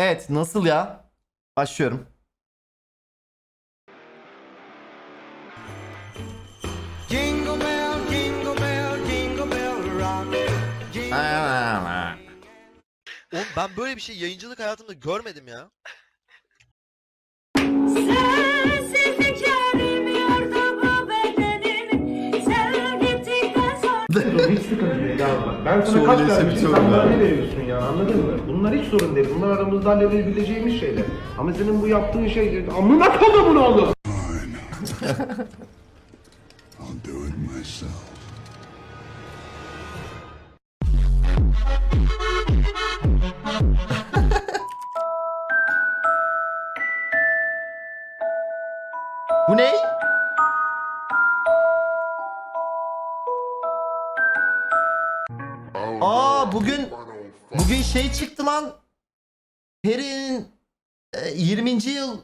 Evet nasıl ya? Başlıyorum. Jingle bell, jingle bell, jingle bell rock. Jingle Oğlum ben böyle bir şey yayıncılık hayatımda görmedim ya. Hiç sıkıntı değil. Ya bak, ben sana kaç Söyleyese vermişim bitiyorum sen bana ya. ne veriyorsun ya anladın mı? Bunlar hiç sorun değil. Bunlar aramızda halledebileceğimiz şeyler. Ama senin bu yaptığın şey amına kodumun oğlu. I'll do it myself. Aa bugün bugün şey çıktı lan. Harry'nin e, 20. yıl.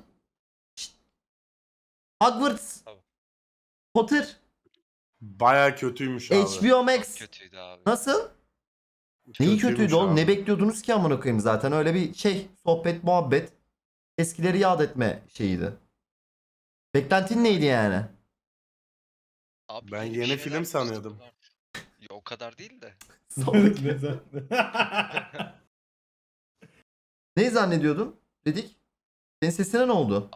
Hogwarts Potter Baya kötüymüş abi. HBO Max Kötüydü abi. nasıl? Neyi kötüydü oğlum? abi. Ne bekliyordunuz ki amına koyayım zaten öyle bir şey sohbet muhabbet eskileri yad etme şeyiydi. Beklentin neydi yani? Abi Ben yeni film sanıyordum. O kadar değil de. Salak. Neyi zannediyordun? Dedik. Senin sesine ne oldu?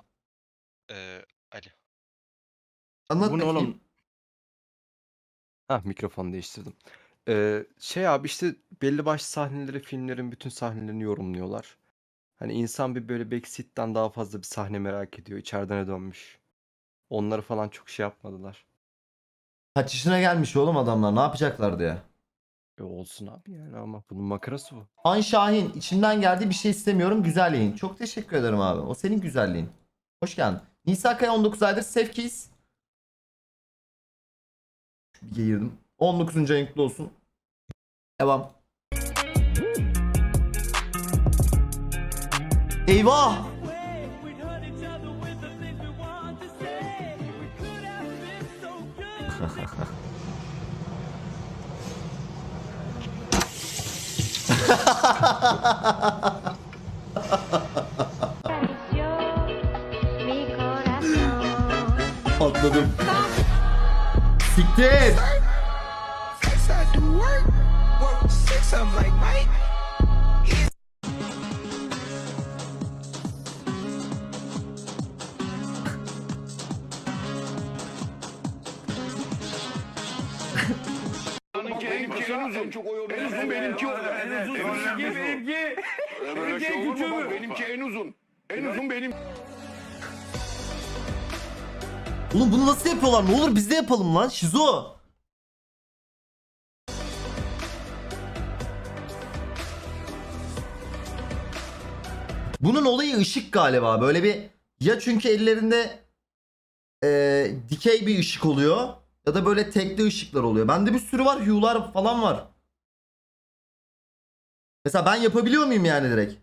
Ee, Ali. Anlat Bu ne bakayım. oğlum? Ha mikrofon değiştirdim. Ee, şey abi işte belli başlı sahneleri filmlerin bütün sahnelerini yorumluyorlar. Hani insan bir böyle backseat'ten daha fazla bir sahne merak ediyor. İçeride ne dönmüş. Onları falan çok şey yapmadılar. Kaç yaşına gelmiş oğlum adamlar ne yapacaklar diye. E olsun abi yani ama bunun makarası bu. An Şahin içimden geldi bir şey istemiyorum güzel yayın. Çok teşekkür ederim abi. O senin güzelliğin. Hoş geldin. Nisa Kaya 19 aydır Sevkiyiz. Bir girdim. 19. ayın kutlu olsun. Devam. Eyvah! Patladım. Siktir! Benimki. Benimki en küçüğü. Benimki en uzun. En uzun benim. Oğlum bunu nasıl yapıyorlar? Ne olur biz de yapalım lan. Şizo. Bunun olayı ışık galiba. Böyle bir ya çünkü ellerinde eee, dikey bir ışık oluyor ya da böyle tekli ışıklar oluyor. Bende bir sürü var. Hue'lar falan var. Mesela ben yapabiliyor muyum yani direkt?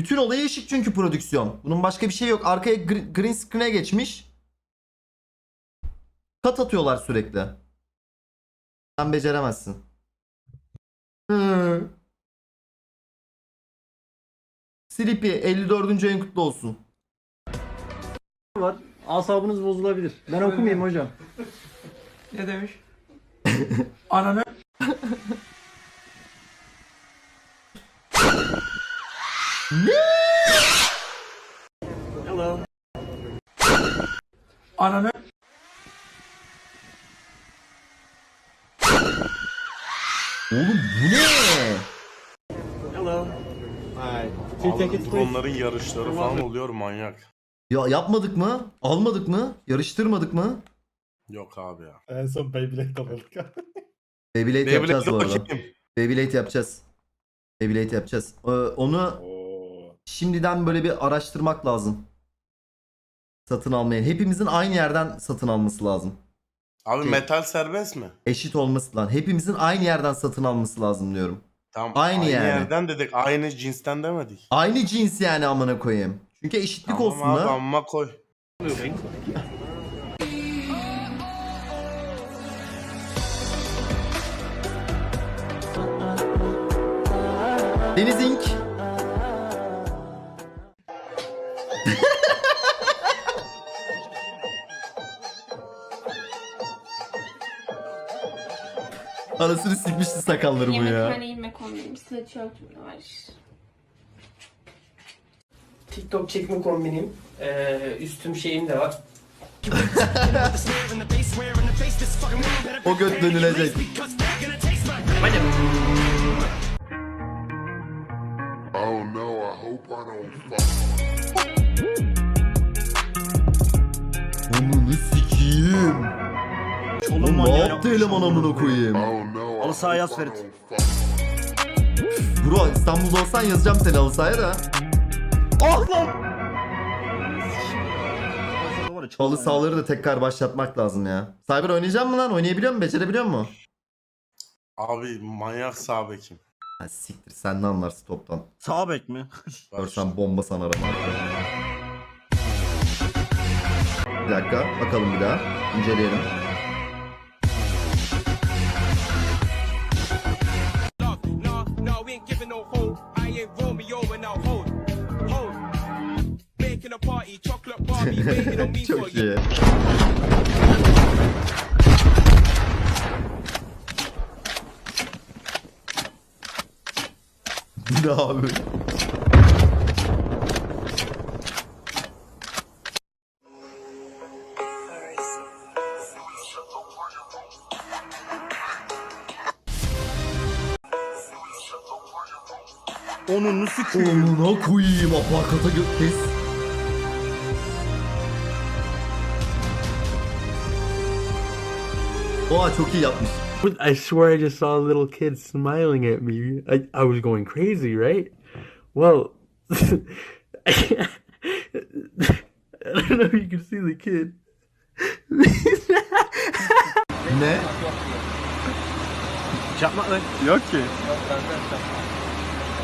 Bütün olayı ışık çünkü prodüksiyon. Bunun başka bir şey yok. Arkaya gr- green screen'e geçmiş. Kat atıyorlar sürekli. Sen beceremezsin. Hı. Slippy 54. ayın kutlu olsun. Asabınız bozulabilir. Ben okumayayım hocam. Ne demiş? Ananı Hello. Ananı Oğlum bu ne? Hello. Abi, dronların yarışları falan oluyor manyak. Ya yapmadık mı? Almadık mı? Yarıştırmadık mı? Yok abi ya. En son Beyblade alırdık. Beyblade, yapacağız bu arada. bakayım. Beyblade yapacağız. Beyblade yapacağız. Ee, onu Oo. Şimdiden böyle bir araştırmak lazım. Satın almaya. Hepimizin aynı yerden satın alması lazım. Abi Şey- metal serbest mi? Eşit olması lazım. Hepimizin aynı yerden satın alması lazım diyorum. Tamam. Aynı yani. yerden dedik. Aynı cinsten demedik. Aynı cins yani amına koyayım. Çünkü eşitlik Tamam olsun abi da. amma koy. Deniz Anasını sikmişti sakalları bu ya. Yemekhane inme kombinim. Sweatshirt'üm de var. TikTok çekme kombinim. Ee, üstüm şeyim de var. O göt dönülecek. Oh no, I hope I don't fall. Oğlum ne yaptı eleman amına koyayım? Halı saha yaz Ferit. Bro İstanbul'da olsan yazacağım seni halı sahaya da. Ah lan! Halı sahaları da tekrar başlatmak lazım ya. Cyber oynayacak mı lan? Oynayabiliyor mu? Becerebiliyor mu? Abi manyak sağ bekim. Ha siktir sen ne anlarsın toptan. Sağ bek mi? Görsen bomba sanarım. Bir dakika bakalım bir daha. İnceleyelim. Onunu sikiyim. Onuna koyayım aparkata gö- kes. Oha çok iyi yapmış. I swear I just saw a little kid smiling at me. I, I was going crazy, right? Well, I don't know if you can see the kid. Ne? Çakmak lan. Yok ki.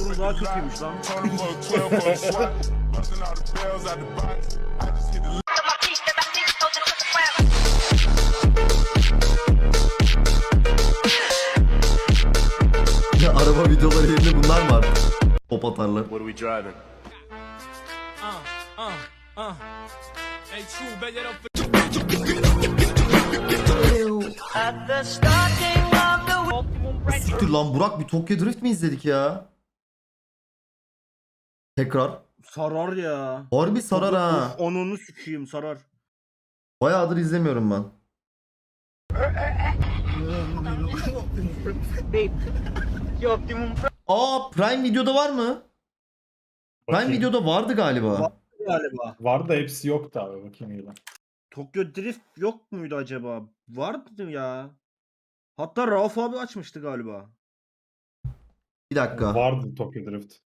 Karnın daha kötüymüş lan. Ya araba videoları yerine bunlar mı artık? Pop atarlar. What are we driving? The optimum right Siktir lan Burak bir Tokyo Drift mi izledik ya? Tekrar. Sarar ya. Harbi sarar ha. Onunu sikiyim sarar. Bayağıdır izlemiyorum ben. Aa Prime Video'da var mı? Prime Bakayım. Video'da vardı galiba. Var. Galiba. Var da hepsi yoktu abi bakayım yine. Tokyo Drift yok muydu acaba? Vardı ya. Hatta Rauf abi açmıştı galiba. Bir dakika. Vardı Tokyo Drift.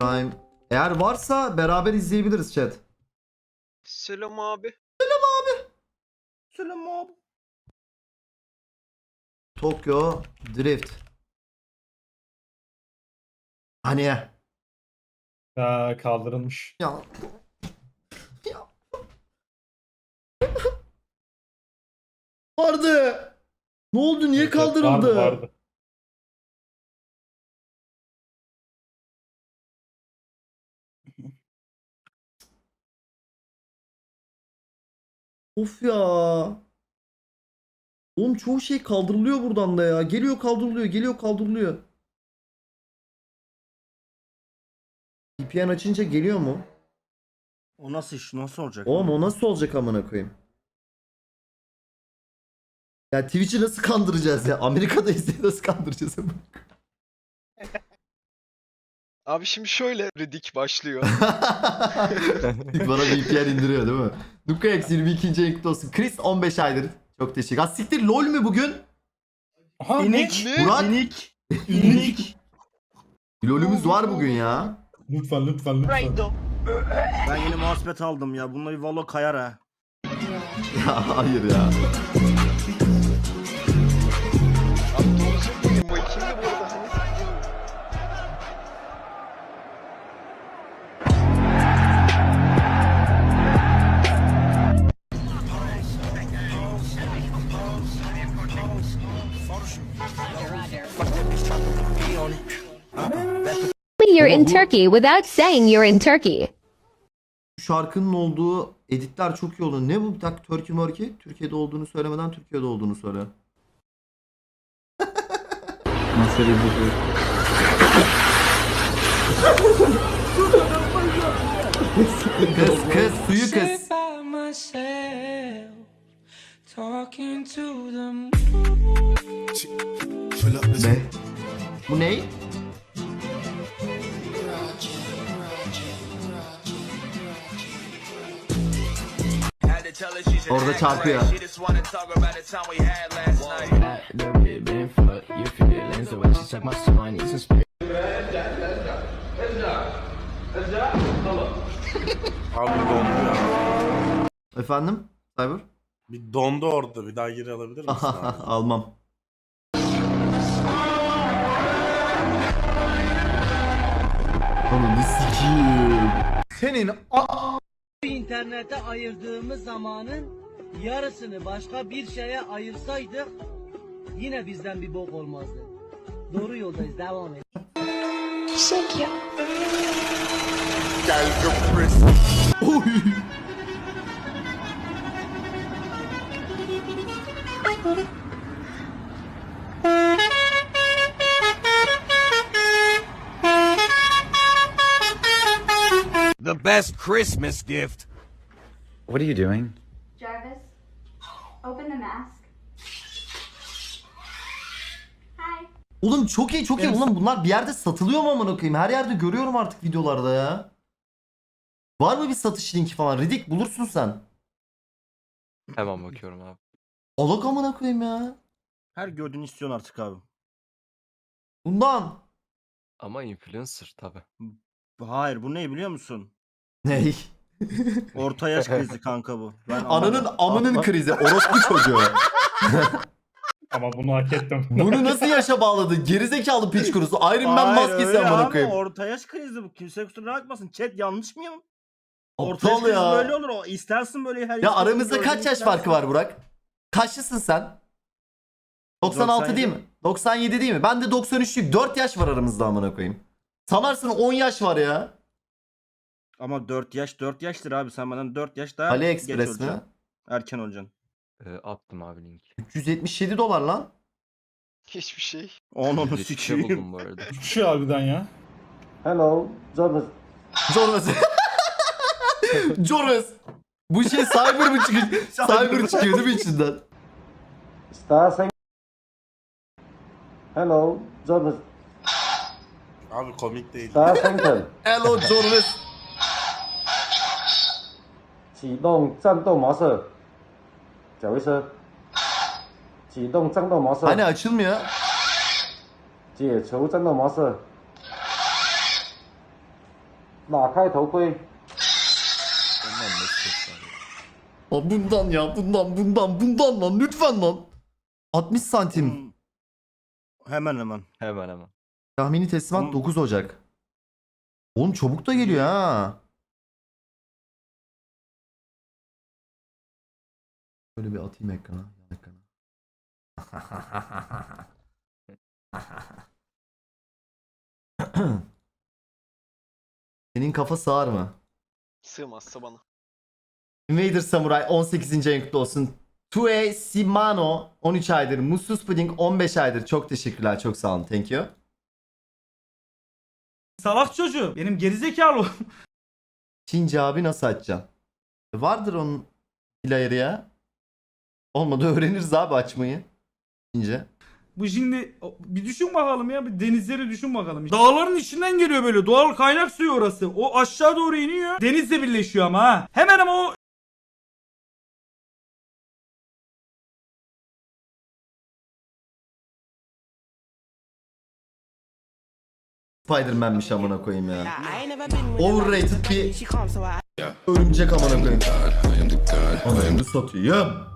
Prime. Eğer varsa beraber izleyebiliriz chat. Selam abi. Selam abi. Tokyo Drift. Hani ya? Ha, kaldırılmış. Ya. Ya. vardı. Ne oldu? Niye Evet, evet, kaldırıldı? Vardı, vardı. Of ya. Oğlum çoğu şey kaldırılıyor buradan da ya. Geliyor kaldırılıyor, geliyor kaldırılıyor. VPN açınca geliyor mu? O nasıl iş? Nasıl olacak? Oğlum o nasıl olacak amına koyayım? Ya Twitch'i nasıl kandıracağız ya? Amerika'da izleyip nasıl kandıracağız Abi şimdi şöyle Riddick başlıyor. Bana VPN indiriyor değil mi? Nukax 22. ayın olsun. Chris 15 aydır. Çok teşekkür. Ha siktir LOL mü bugün? Aha, İnik. Ne? Burak İnik. İnik. LOL'ümüz var bugün ya. Lütfen lütfen lütfen. Ben yeni muhasebet aldım ya. Bununla bir valo kayar ha. Ya hayır ya. You're in Turkey without saying you're in Turkey. şarkının olduğu editler çok iyi oldu. Ne bu? Bir dakika Turkey Murky? Türkiye'de olduğunu söylemeden Türkiye'de olduğunu söyle. Nasıl bir? Kız kız suyu kız. Ne? Bu ne? Orada çarpıyor. Abi dondu ya. Efendim? Cyber? Bir dondu orada. Bir daha geri alabilir misin abi? Almam. Ananı sikiyim. Senin İnternete ayırdığımız zamanın yarısını başka bir şeye ayırsaydık yine bizden bir bok olmazdı. Doğru yoldayız devam et. Oy. best Christmas gift. What are you doing? Jarvis, open the mask. Hi. Oğlum çok iyi çok iyi. Ulan bunlar bir yerde satılıyor mu amına koyayım? Her yerde görüyorum artık videolarda ya. Var mı bir satış linki falan? Ridik bulursun sen. Hemen bakıyorum abi. Alak amına koyayım ya. Her gördüğünü istiyorsun artık abi. Bundan. Ama influencer tabi. Hayır bu ne biliyor musun? Ney? Orta yaş krizi kanka bu. Ben Ananın amının krizi. Orospu çocuğu. Ama bunu hak ettim. Bunu nasıl yaşa bağladı? Gerizekalı piç kurusu. Iron Man Hayır, maskesi öyle amına koyayım. Orta yaş krizi bu. Kimse kusura bakmasın. Chat yanlış mıyım? Orta yaş Aptal krizi ya. böyle olur. O istersin böyle her Ya aramızda gördüğünü kaç yaş istersin. farkı var Burak? Kaçlısın sen? 96 değil mi? 97 değil mi? Ben de 93'lüyüm. 4 yaş var aramızda amına koyayım. Sanarsın 10 yaş var ya. Ama 4 yaş 4 yaştır abi. Sen benden 4 yaş daha AliExpress geç mi? olacaksın. Erken olacaksın. Ee, attım abi link. 377 dolar lan. Hiçbir şey. Onu onu Bir şey sikeyim. buldum bu arada. Şu şey harbiden ya. Hello, Jarvis. Jorves. Jorves. Bu şey cyber mı çıkıyor? cyber çıkıyor değil mi içinden? Star Hello, Jarvis. Abi komik değil. Star Center. Hello Jorves. 启动战斗模式。脚一车。启动战斗模式。 Hani açılmıyor. 解除战斗模式。打开头盔。 Ondan nasıl sesler? Aa, bundan ya bundan bundan bundan lan lütfen lan. 60 santim. Hmm. Hemen hemen. Hemen hemen. Tahmini teslimat Hmm. 9 Ocak. Oğlum çabuk da geliyor ha. Böyle bir atayım ekrana. yan ekrana. Senin kafa sığar mı? Sığmazsa bana. Invader Samurai 18. ayın kutlu olsun. Tue Simano 13 aydır. Musus Pudding 15 aydır. Çok teşekkürler. Çok sağ olun. Thank you. Salak çocuğu. Benim gerizekalı. Çince abi nasıl açacaksın? Vardır onun ilayeri ya. Olmadı öğreniriz abi açmayı. Çince. Bu şimdi bir düşün bakalım ya bir denizleri düşün bakalım. Dağların içinden geliyor böyle doğal kaynak suyu orası. O aşağı doğru iniyor. Denizle birleşiyor ama ha. Hemen ama o Spider-Man'miş amına koyayım ya. Overrated bir örümcek amına koyayım. Ananı satayım.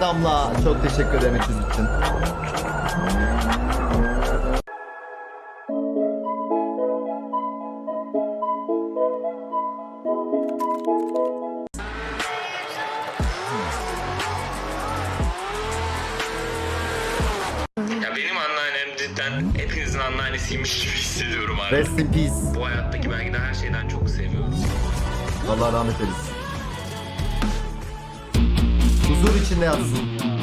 Damla çok teşekkür ederim hepiniz için. Ya benim anneannem cidden hepinizin anneannesiymiş gibi hissediyorum abi. Rest in peace. Bu hayattaki belki de her şeyden çok seviyorum. Allah rahmet eylesin. 心那样子。